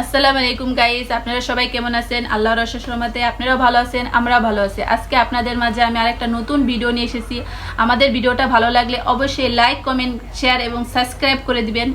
আসসালামু আলাইকুম গাইস আপনারা সবাই কেমন আছেন? আল্লাহর রসের রহমতে আপনারাও ভালো আছেন আমরাও ভালো আছি। আজকে আপনাদের মাঝে আমি আরেকটা নতুন ভিডিও নিয়ে এসেছি। আমাদের ভিডিওটা ভালো লাগলে অবশ্যই লাইক কমেন্ট শেয়ার এবং সাবস্ক্রাইব করে দিবেন।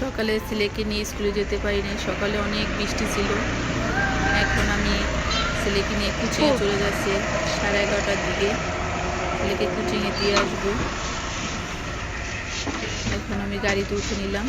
সকালে ছেলেকে নিয়ে স্কুলে যেতে পারিনি সকালে অনেক বৃষ্টি ছিল। এখন আমি ছেলেকে নিয়ে কুচিয়ে চলে যাচ্ছি সাড়ে এগারোটার দিকে। ছেলেকে কুচিংয়ে দিয়ে আসব। এখন আমি গাড়িতে উঠে নিলাম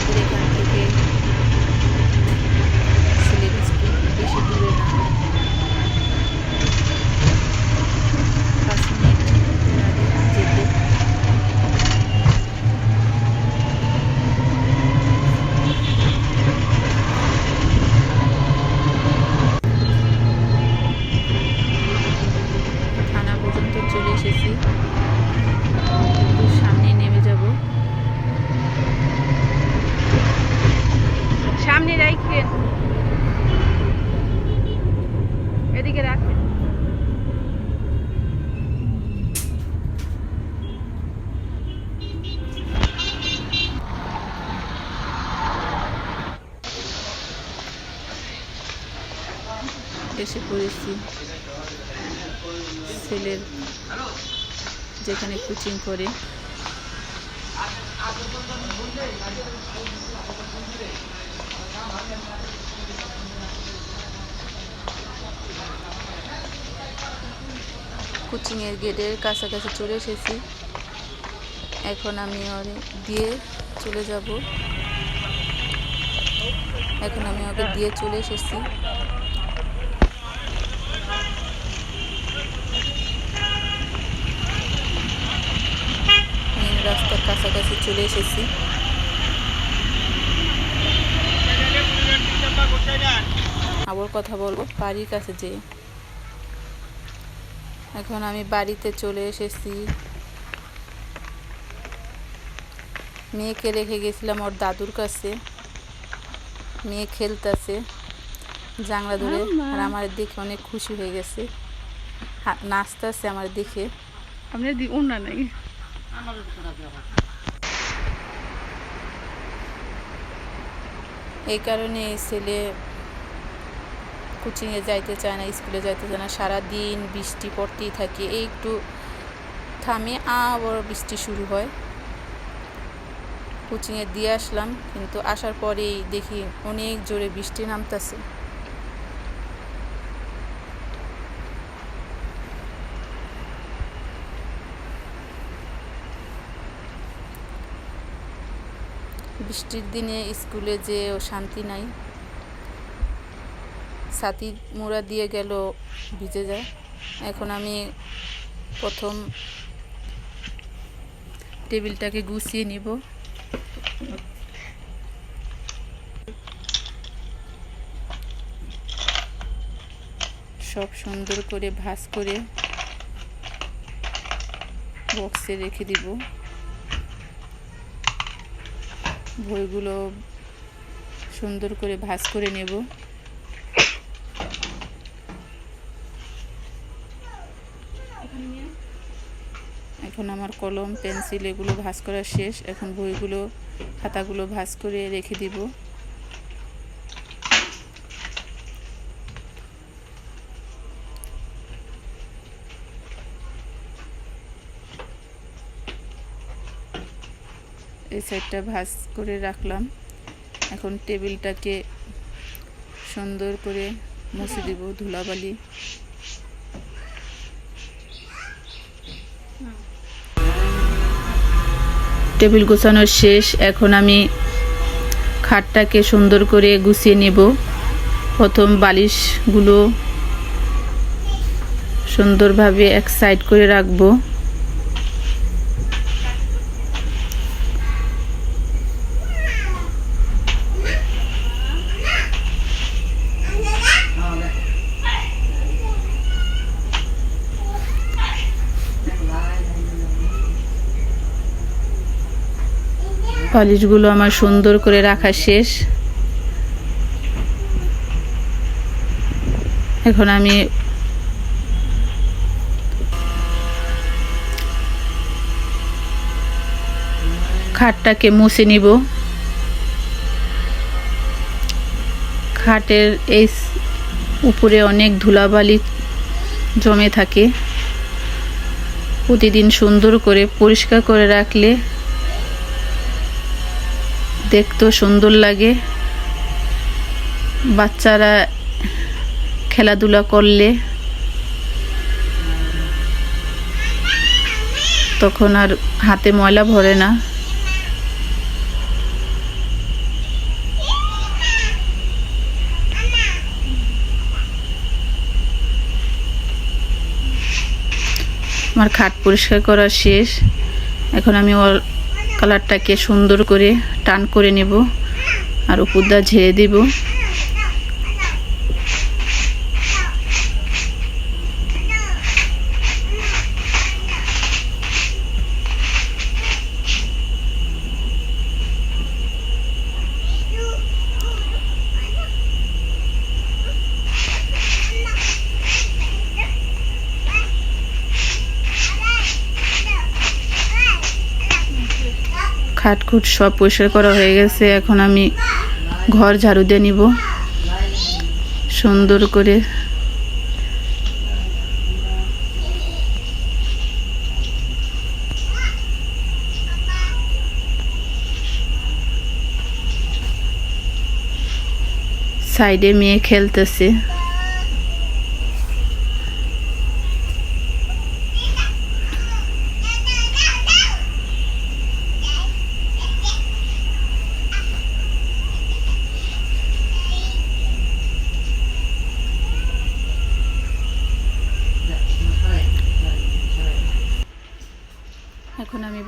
আমাদের এখান থেকে সিলেট স্কুল বেশি দূরে না পাঁচ মিনিট লাগে যেতে থানা পর্যন্ত চলে এসেছি একটু সামনে নেমে যাব সামনে রাখেন এদিকে রাখেন এসে পড়েছি। ছেলের যেখানে কোচিং করে। কোচিংয়ের গেটের কাছাকাছি চলে এসেছি। এখন আমি ওর দিয়ে চলে যাব। এখন আমি ওকে দিয়ে চলে এসেছি। রাস্তার কাছাকাছি চলে এসেছি। আবার কথা বলব বাড়ির কাছে যে এখন আমি বাড়িতে চলে এসেছি। মেয়েকে রেখে গেছিলাম ওর দাদুর কাছে। মেয়ে খেলতেছে জাংলা ধরে আর আমার দেখে অনেক খুশি হয়ে গেছে। নাচতেছে আমার দেখে। আপনার দি উন্না নাই। এই কারণে এই ছেলে কোচিংয়ে যাইতে চায় না, স্কুলে যাইতে চায় না। সারাদিন বৃষ্টি পড়তেই থাকে। এই একটু থামে, আবার বৃষ্টি শুরু হয়। কোচিংয়ে দিয়ে আসলাম, কিন্তু আসার পরেই দেখি অনেক জোরে বৃষ্টি নামতেছে। বৃষ্টির দিনে স্কুলে যে শান্তি নাই, ছাতি মোড়া দিয়ে গেল, ভিজে যায়। এখন আমি প্রথম টেবিলটাকে গুছিয়ে নিব। সব সুন্দর করে ভাঁজ করে বক্সে রেখে দিব। বইগুলো সুন্দর করে ভাঁজ করে নেব। এখন আমার কলম, পেন্সিল এগুলো ভাঁজ করা শেষ। এখন বইগুলো, খাতাগুলো ভাঁজ করে রেখে দিব। এই সাইডটা ভাজ করে রাখলাম। এখন টেবিলটাকে সুন্দর করে মুছে দিব ধুলাবালি। টেবিল গোছানোর শেষ। এখন আমি খাটটাকে সুন্দর করে গুছিয়ে নেব। প্রথম বালিশগুলো সুন্দরভাবে এক সাইড করে রাখব। বালিশগুলো আমার সুন্দর করে রাখা শেষ। এখন আমি খাটটাকে মুছে নিব। খাটের এই উপরে অনেক ধুলাবালি জমে থাকে। প্রতিদিন সুন্দর করে পরিষ্কার করে রাখলে দেখতেও সুন্দর লাগে। বাচ্চারা খেলাধুলা করলে তখন আর হাতে ময়লা ভরে না। আমার খাট পরিষ্কার করা শেষ। এখন আমি কালারটাকে সুন্দর করে টান করে নেব আর উপর দা ঝেড়ে দেব। খাটখুট সব পরিষ্কার করা হয়ে গেছে। এখন আমি ঘর ঝাড়ু দিয়ে নিব। সুন্দর করে। সাইডে মেয়ে খেলতেছে।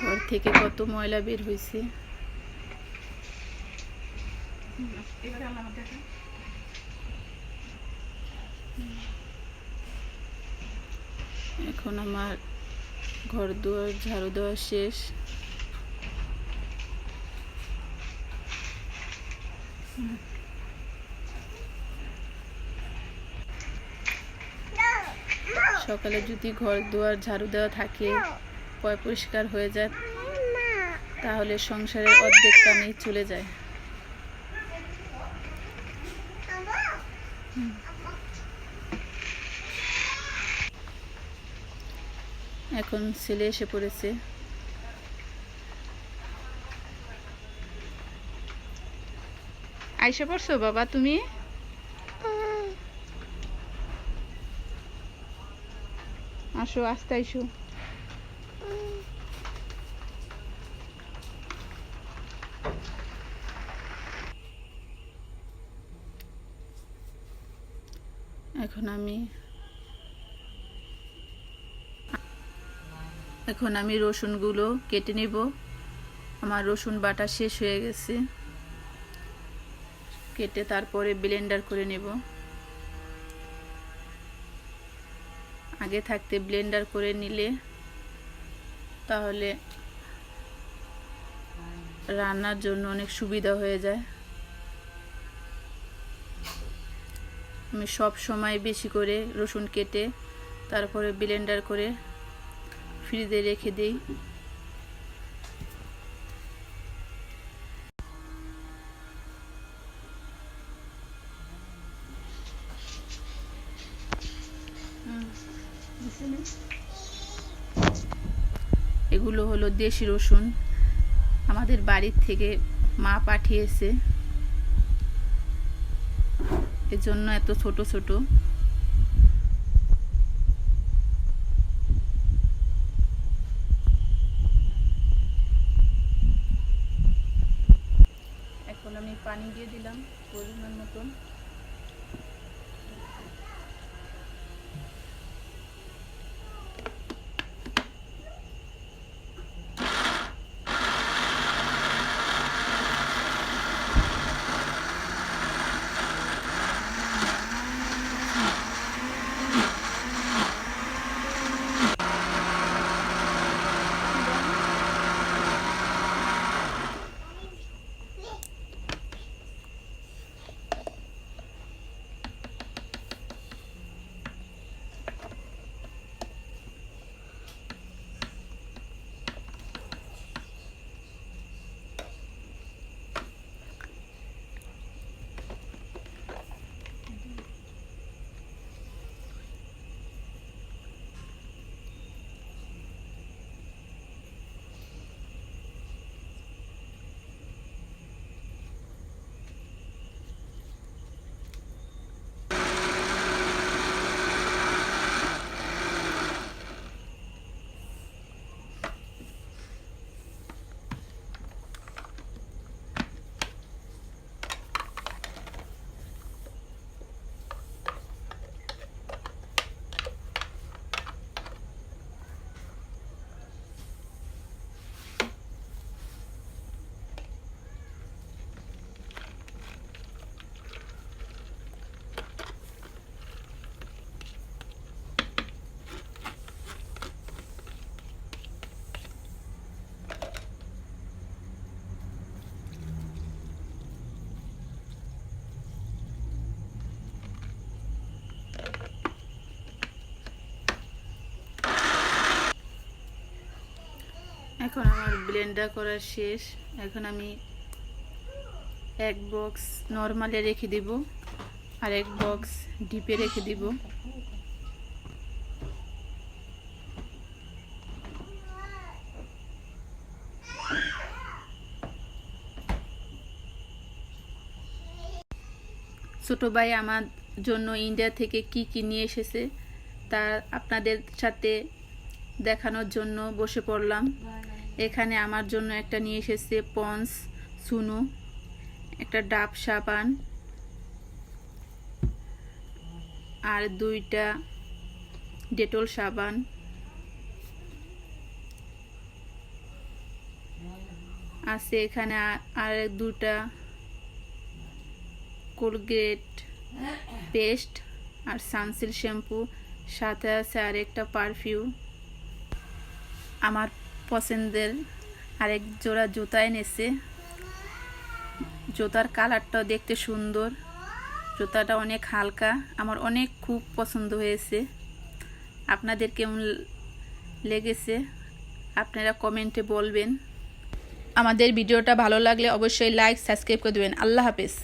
ঘর থেকে কত ময়লা বের হয়েছে। এখন আমার ঘর দুয়ার, ঝাড়ু দেওয়া শেষ। সকালে যদি ঘর দুয়ার, ঝাড়ু দেওয়া থাকে পয় পরিষ্কার হয়ে যায়, তাহলে সংসারের অর্ধেক কামেই চলে যায়। এখন ছেলে এসে পড়েছে। আইসা পড়ছো বাবা তুমি? আসো, আস্তে আইসো। এখন আমি এখন আমি রসুনগুলো কেটে নেব। আমার রসুন বাটা শেষ হয়ে গেছে। কেটে তারপরে ব্লেন্ডার করে নেব। আগে থাকতে ব্লেন্ডার করে নিলে তাহলে রান্নার জন্য অনেক সুবিধা হয়ে যায়। আমি সব সময় বেশি করে রসুন কেটে, তারপরে ব্লেন্ডার করে ফ্রিজে রেখে দিই। এগুলো হলো দেশি রসুন। আমাদের বাড়ির থেকে মা পাঠিয়েছে। এজন্য এত ছোট ছোট। এখন আমি পানি দিয়ে দিলাম পরিমাণ মতন। এখন আমার ব্লেন্ডার করা শেষ। এখন আমি এক বক্স নর্মালে রেখে দিব আর এক বক্স ডিপে রেখে দিব। ছোটো ভাই আমার জন্য ইন্ডিয়া থেকে কি কি নিয়ে এসেছে তা আপনাদের সাথে দেখানোর জন্য বসে পড়লাম। এখানে আমার জন্য একটা নিয়ে এসেছে পন্স, সুনু, একটা ডাব সাবান, আর দুইটা ডেটল সাবান। আছে এখানে আর দুটা কোলগেট পেস্ট আর সানসিল্ক শ্যাম্পু, সাথে আছে আরেকটা পারফিউম। আমার পছন্দের আরেক জোড়া জুতা এনেছে। জুতার কালারটাও দেখতে সুন্দর। জুতাটা অনেক হালকা। আমার অনেক খুব পছন্দ হয়েছে। আপনাদের কেমন লেগেছে? আপনারা কমেন্টে বলবেন। আমাদের ভিডিওটা ভালো লাগলে অবশ্যই লাইক সাবস্ক্রাইব করে দেবেন। আল্লাহ হাফেজ।